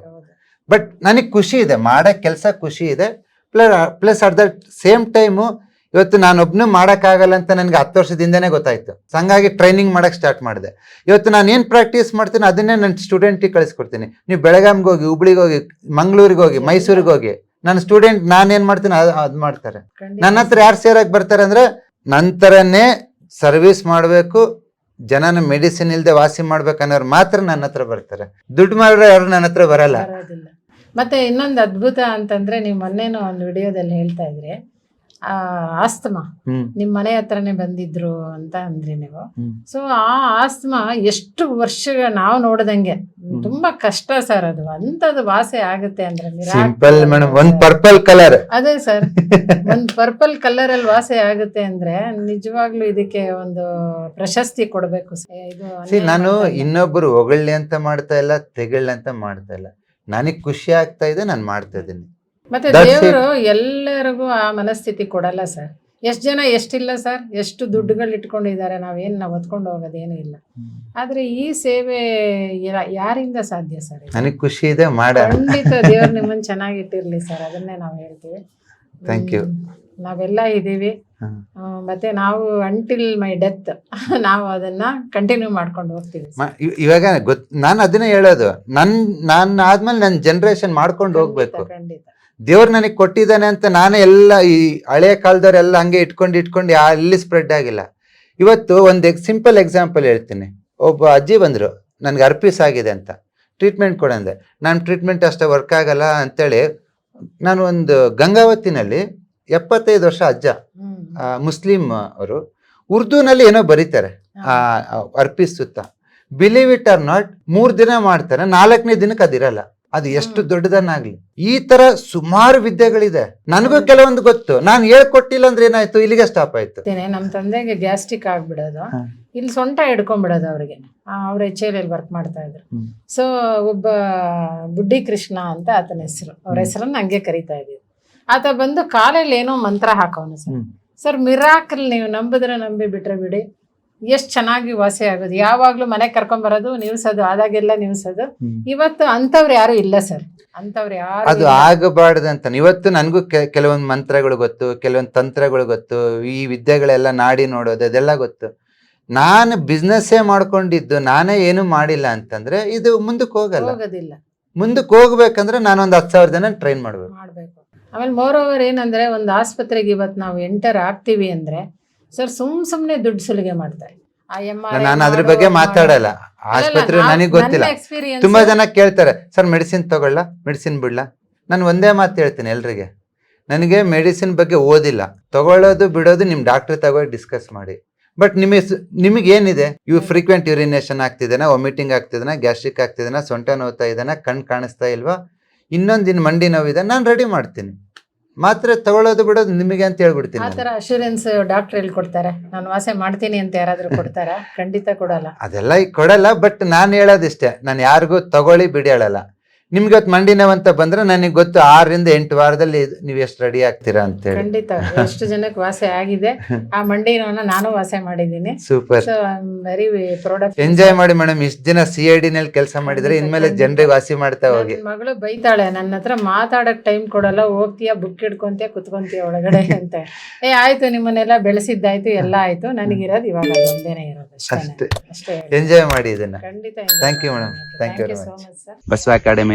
ಬಟ್ ನನಗೆ ಖುಷಿ ಇದೆ ಮಾಡೋ ಕೆಲಸ ಖುಷಿ ಇದೆ. Plus plus at the same time ಇವತ್ತು ನಾನು ಒಬ್ನು ಮಾಡೋಕ್ಕಾಗಲ್ಲ ಅಂತ ನನಗೆ ಹತ್ತು ವರ್ಷದಿಂದನೇ ಗೊತ್ತಾಯಿತು. ಹಂಗಾಗಿ ಟ್ರೈನಿಂಗ್ ಮಾಡೋಕ್ಕೆ ಸ್ಟಾರ್ಟ್ ಮಾಡಿದೆ. ಇವತ್ತು ನಾನು ಏನು ಪ್ರಾಕ್ಟೀಸ್ ಮಾಡ್ತೀನಿ ಅದನ್ನೇ ನನ್ನ ಸ್ಟೂಡೆಂಟಿಗೆ ಕಳಿಸ್ಕೊಡ್ತೀನಿ. ನೀವು ಬೆಳಗಾಂಗೆ ಹೋಗಿ ಹುಬ್ಳಿಗೆ ಹೋಗಿ ಮಂಗಳೂರಿಗೆ ಹೋಗಿ ಮೈಸೂರಿಗೆ ಹೋಗಿ ನನ್ನ ಸ್ಟೂಡೆಂಟ್ ನಾನು ಏನು ಮಾಡ್ತೀನಿ ಅದು ಅದು ಮಾಡ್ತಾರೆ. ನನ್ನ ಹತ್ರ ಯಾರು ಸೇರಕ್ಕೆ ಬರ್ತಾರೆ ಅಂದರೆ ನಂತರನೇ ಸರ್ವಿಸ್ ಮಾಡಬೇಕು ಜನನ ಮೆಡಿಸಿನ್ ಇಲ್ಲದೆ ವಾಸಿ ಮಾಡ್ಬೇಕನ್ನೋರು ಮಾತ್ರ ನನ್ನ ಹತ್ರ ಬರ್ತಾರೆ. ದುಡ್ಡು ಮಾಡಿದ್ರೆ ಯಾರು ನನ್ನ ಹತ್ರ ಬರಲ್ಲ. ಮತ್ತೆ ಇನ್ನೊಂದು ಅದ್ಭುತ ಅಂತಂದ್ರೆ ನೀವು ಮೊನ್ನೆನೋ ಒಂದು ವಿಡಿಯೋದಲ್ಲಿ ಹೇಳ್ತಾ ಇದ್ರಿ ಆ ಆಸ್ತಮಾ. ಹ್ಮ್. ನಿಮ್ ಮನೆ ಹತ್ರನೇ ಬಂದಿದ್ರು ಅಂತ ಅಂದ್ರಿ ನೀವು. ಸೊ ಆ ಆಸ್ತಮಾ ಎಷ್ಟು ವರ್ಷ ನಾವು ನೋಡ್ದಂಗೆ. ತುಂಬಾ ಕಷ್ಟ ಸರ್ ಅದು. ಅಂತದ್ದು ವಾಸೆ ಆಗುತ್ತೆ ಅಂದ್ರೆ ಸಿಂಪಲ್ ಮೇಡಮ್ ಒಂದ್. ಪರ್ಪಲ್ ಕಲರ್ ಅದೇ ಸರ್. ಒಂದ್ ಪರ್ಪಲ್ ಕಲರ್ ಅಲ್ಲಿ ವಾಸೆ ಆಗುತ್ತೆ ಅಂದ್ರೆ ನಿಜವಾಗ್ಲೂ ಇದಕ್ಕೆ ಒಂದು ಪ್ರಶಸ್ತಿ ಕೊಡ್ಬೇಕು ನಾನು. ಇನ್ನೊಬ್ರು ಹೊಗಳ್ಳಿ ಅಂತ ಮಾಡ್ತಾ ಇಲ್ಲ ತೆಗಳ್ಳಿ ಅಂತ ಮಾಡ್ತಾ ಇಲ್ಲ. ನನಗ್ ಖುಷಿ ಆಗ್ತಾ ಇದೆ ನಾನು ಮಾಡ್ತಾ ಇದ್ದೀನಿ. ಮತ್ತೆ That's it. ದೇವರು ಎಲ್ಲರಿಗೂ ಆ ಮನಸ್ಥಿತಿ ಕೊಡಲ್ಲ ಸರ್. ಎಷ್ಟ್ ಜನ ಎಷ್ಟಿಲ್ಲ ಸರ್? ಎಷ್ಟು ದುಡ್ಡುಗಳು ಇಟ್ಕೊಂಡಿದ್ದಾರೆ ನಾವೇನ್ ನಾವು ಹೊತ್ಕೊಂಡು ಹೋಗೋದೇನು ಇಲ್ಲ. ಆದ್ರೆ ಈ ಸೇವೆ ಯಾ- ಯಾರಿಂದ ಸಾಧ್ಯ ಸರ್ ಇದು? ನನಗ್ ಖುಷಿ ಇದೆ ಮಾಡ. ಖಂಡಿತ ದೇವ್ರು ನಿಮ್ಮನ್ನ ಚೆನ್ನಾಗಿಟ್ಟಿರ್ಲಿ ಸರ್ ಅದನ್ನೇ ನಾವು ಹೇಳ್ತೀವಿ. Thank you hmm. ನಾವೆಲ್ಲ ಇದ್ದೀವಿ. ಮತ್ತೆ ನಾವು ಅಂಟಿಲ್ ಮೈ ಡೆತ್ ನಾವು ಅದನ್ನ ಕಂಟಿನ್ಯೂ ಮಾಡ್ಕೊಂಡು ಹೋಗ್ತೀವಿ. ಇವಾಗ ಗೊತ್ ನಾನು ಅದನ್ನೇ ಹೇಳೋದು. ನನ್ ನಾನ್ ಆದ್ಮೇಲೆ ನನ್ನ ಜನರೇಷನ್ ಮಾಡ್ಕೊಂಡು ಹೋಗ್ಬೇಕು. ದೇವ್ರು ನನಗೆ ಕೊಟ್ಟಿದ್ದಾನೆ ಅಂತ ನಾನೇ ಎಲ್ಲ ಈ ಹಳೆ ಕಾಲದವರೆಲ್ಲ ಹಂಗೆ ಇಟ್ಕೊಂಡು ಇಟ್ಕೊಂಡು ಎಲ್ಲಿ ಸ್ಪ್ರೆಡ್ ಆಗಿಲ್ಲ. ಇವತ್ತು ಒಂದು ಸಿಂಪಲ್ ಎಕ್ಸಾಂಪಲ್ ಹೇಳ್ತೀನಿ. ಒಬ್ಬ ಅಜ್ಜಿ ಬಂದರು ನನಗೆ ಅರ್ಪಿಸ್ ಆಗಿದೆ ಅಂತ. ಟ್ರೀಟ್ಮೆಂಟ್ ಕೊಡಂದೆ ನಾನು ಟ್ರೀಟ್ಮೆಂಟ್ ಅಷ್ಟೇ ವರ್ಕ್ ಆಗಲ್ಲ ಅಂತೇಳಿ ನಾನು ಒಂದು ಗಂಗಾವತಿನಲ್ಲಿ ಎಪ್ಪತ್ತೈದು ವರ್ಷ ಅಜ್ಜ ಮುಸ್ಲಿಂ ಅವರು ಉರ್ದುನಲ್ಲಿ ಏನೋ ಬರೀತಾರೆ ಆ ಅರ್ಪಿಸ್ ಸುತ್ತ ಬಿಲೀವ್ ಇಟ್ ಆರ್ ನಾಟ್ ಮೂರ್ ದಿನ ಮಾಡ್ತಾರೆ ನಾಲ್ಕನೇ ದಿನಕ್ಕೆ ಅದಿರಲ್ಲ ಅದು ಎಷ್ಟು. ದೊಡ್ಡದನ್ನಾಗ್ಲಿ. ಈ ತರ ಸುಮಾರು ವಿದ್ಯೆಗಳಿದೆ. ನನಗೂ ಕೆಲವೊಂದು ಗೊತ್ತು. ನಾನು ಹೇಳ್ಕೊಟ್ಟಿಲ್ಲ ಅಂದ್ರೆ ಏನಾಯ್ತು? ಇಲ್ಲಿಗೆ ಸ್ಟಾಪ್ ಆಯ್ತು. ನಮ್ಮ ತಂದೆಗೆ ಗ್ಯಾಸ್ಟ್ರಿಕ್ ಆಗ್ಬಿಡೋದು. ಇಲ್ಲಿ ಸೊಂಟ ಹಿಡ್ಕೊಂಡ್ಬಿಡೋದು ಅವ್ರಿಗೆ. ಅವ್ರ ಎಚ್ ಎಲ್ ವರ್ಕ್ ಮಾಡ್ತಾ ಇದ್ರು. ಸೊ ಒಬ್ಬ ಬುಡ್ಡಿ ಕೃಷ್ಣ ಅಂತ ಆತನ ಹೆಸರು. ಅವ್ರ ಹೆಸರನ್ನ ಹಂಗೆ ಕರಿತಾ ಇದೀವಿ ಆತ ಬಂದು ಕಾಲಲ್ಲಿ ಏನೋ ಮಂತ್ರ ಹಾಕವನು ಸರ್. ಸರ್ ಮಿರಾಕಲ್ ನೀವು ನಂಬಿದ್ರೆ ನಂಬಿ ಬಿಟ್ರೆ ಬಿಡಿ. ಎಷ್ಟು ಚೆನ್ನಾಗಿ ವಾಸಿ ಆಗೋದು. ಯಾವಾಗ್ಲೂ ಮನೆ ಕರ್ಕೊಂಬರೋದು ನಿಲ್ಸೋದು ಆದಾಗೆಲ್ಲ ನಿಲ್ಸೋದು. ಇವತ್ತು ಅಂಥವ್ರು ಯಾರು ಇಲ್ಲ ಸರ್. ಅಂತವ್ರು ಯಾರು ಅದು ಆಗಬಾರ್ದಂತ ಅಂತ. ಇವತ್ತು ನನಗೂ ಕೆಲವೊಂದು ಮಂತ್ರಗಳು ಗೊತ್ತು ಕೆಲವೊಂದು ತಂತ್ರಗಳು ಗೊತ್ತು ಈ ವಿದ್ಯೆಗಳೆಲ್ಲ ನಾಡಿ ನೋಡೋದು ಅದೆಲ್ಲ ಗೊತ್ತು. ನಾನು ಬಿಸ್ನೆಸ್ಸೇ ಮಾಡ್ಕೊಂಡಿದ್ದು ನಾನೇ ಏನು ಮಾಡಿಲ್ಲ ಅಂತಂದ್ರೆ ಇದು ಮುಂದಕ್ಕೆ ಹೋಗಲ್ಲ. ಹೋಗೋದಿಲ್ಲ. ಮುಂದಕ್ಕೆ ಹೋಗ್ಬೇಕಂದ್ರೆ ನಾನೊಂದು ಹತ್ತು ಸಾವಿರ ಜನ ಟ್ರೈನ್ ಮಾಡ್ಬೇಕು. ಮಾಡಬೇಕು. ಆಮೇಲೆ ಮೋರ್ ಓವರ್ ಏನಂದ್ರೆ ಒಂದು ಆಸ್ಪತ್ರೆಗೆ ಇವತ್ತು ನಾವು ಎಂಟರ್ ಆಗ್ತೀವಿ ಅಂದ್ರೆ ಸರ್ ಸುಮ್ ಸುಮ್ನೆ ದುಡ್ಡು ಸುಲಿಗೆ ಮಾಡ್ತಾರೆ. ನಾನು ಅದ್ರ ಬಗ್ಗೆ ಮಾತಾಡಲ್ಲ. ಆಸ್ಪತ್ರೆ ನನಗೆ ಗೊತ್ತಿಲ್ಲ. ತುಂಬಾ ಜನ ಕೇಳ್ತಾರೆ ಸರ್ ಮೆಡಿಸಿನ್ ತಗೊಳ್ಳ ಮೆಡಿಸಿನ್ ಬಿಡ್ಲಾ. ನಾನು ಒಂದೇ ಮಾತು ಹೇಳ್ತೀನಿ ಎಲ್ರಿಗೆ. ನನಗೆ ಮೆಡಿಸಿನ್ ಬಗ್ಗೆ ಓದಿಲ್ಲ. ತಗೊಳ್ಳೋದು ಬಿಡೋದು ನಿಮ್ ಡಾಕ್ಟರ್ ತಗೋ ಡಿಸ್ಕಸ್ ಮಾಡಿ. ಬಟ್ ನಿಮಗೆ ನಿಮಗೆ ಏನಿದೆ? ಇವು ಫ್ರೀಕ್ವೆಂಟ್ ಯೂರಿನೇಷನ್ ಆಗ್ತಿದೆನಾ ವಾಮಿಟಿಂಗ್ ಆಗ್ತಿದೆನಾ ಗ್ಯಾಸ್ಟ್ರಿಕ್ ಆಗ್ತಿದೆನಾ ಸೊಂಟ ನೋವ್ತಾ ಇದೆನಾ ಕಣ್ ಕಾಣಿಸ್ತಾ ಇಲ್ವಾ? ಇನ್ನೊಂದಿನ ಮಂಡಿ ನೋವಿದೆ ನಾನು ರೆಡಿ ಮಾಡ್ತೀನಿ. ಮಾತ್ರ ತಗೊಳ್ಳೋದು ಬಿಡೋದು ನಿಮಗೆ ಅಂತ ಹೇಳ್ಬಿಡ್ತೀನಿ ಆ ನಾನು. ತರ ಅಶೂರೆನ್ಸ್ ಡಾಕ್ಟರ್ ಹೇಳ್ಕೊಡ್ತಾರೆ. ನಾನು ವಾಸೆ ಮಾಡ್ತೀನಿ ಅಂತ ಯಾರಾದರೂ ಕೊಡ್ತಾರೆ? ಖಂಡಿತ ಕೊಡಲ್ಲ. ಅದೆಲ್ಲ ಈಗ ಕೊಡಲ್ಲ ಬಟ್ ನಾನು ಹೇಳೋದಿಷ್ಟೇ ನಾನು ಯಾರಿಗೂ ತಗೊಳ್ಳಿ ಬಿಡಿ ಹೇಳಲ್ಲ ನಿಮ್ಗೆ ಇವತ್ತು ಮಂಡಿ ನೋವು ಅಂತ ಬಂದ್ರೆ ನನಗೆ ಗೊತ್ತು ಆರರಿಂದ ಎಂಟು ವಾರದಲ್ಲಿ ಇದು- ನೀವು ಎಷ್ಟು ರೆಡಿ ಆಗ್ತೀರಾ ಅಂತ ಹೇಳಿ ಖಂಡಿತ. ಎಷ್ಟು ಜನಕ್ಕೆ ವಾಸೆ ಆಗಿದೆ. ಆ ಮಂಡಿ ನೋವನ್ನ ನಾನು ವಾಸೆ ಮಾಡಿದ್ದೀನಿ. Super so I am very product enjoy ಮಾಡಿ ಮೇಡಮ್. ಇಷ್ಟು ದಿನ ಸಿ ಐ ಡಿ ನಲ್ಲಿ ಕೆಲಸ ಮಾಡಿದ್ರೆ ಇನ್ಮೇಲೆ. ಜನರಿಗೆ ವಾಸಿ ಮಾಡ್ತಾ ಹೋಗಿ. ನನ್ನ ಮಗಳು ಬೈತಾಳೆ ನನ್ನ ಹತ್ರ ಮಾತಾಡಕ್ ಟೈಮ್ ಕೊಡಲ್ಲ ಹೋಗ್ತೀಯ ಬುಕ್ ಹಿಡ್ಕೊಂತೀಯ ಕುತ್ಕೊಂತೀಯ ಒಳಗಡೆ? ಅಂತ. ಏ ಆಯ್ತು ನಿಮ್ಮನ್ನೆಲ್ಲ ಬೆಳೆಸಿದ್ದಾಯ್ತು ಎಲ್ಲ ಆಯ್ತು. ನನಗಿರೋದು ಇವಾಗ ಒಂದೇನೆ ಇರೋದು ಅಷ್ಟೇ. ಎಂಜಾಯ್ ಮಾಡಿ ಇದನ್ನ. ಖಂಡಿತ thank you madam thank you so much sir Basava academy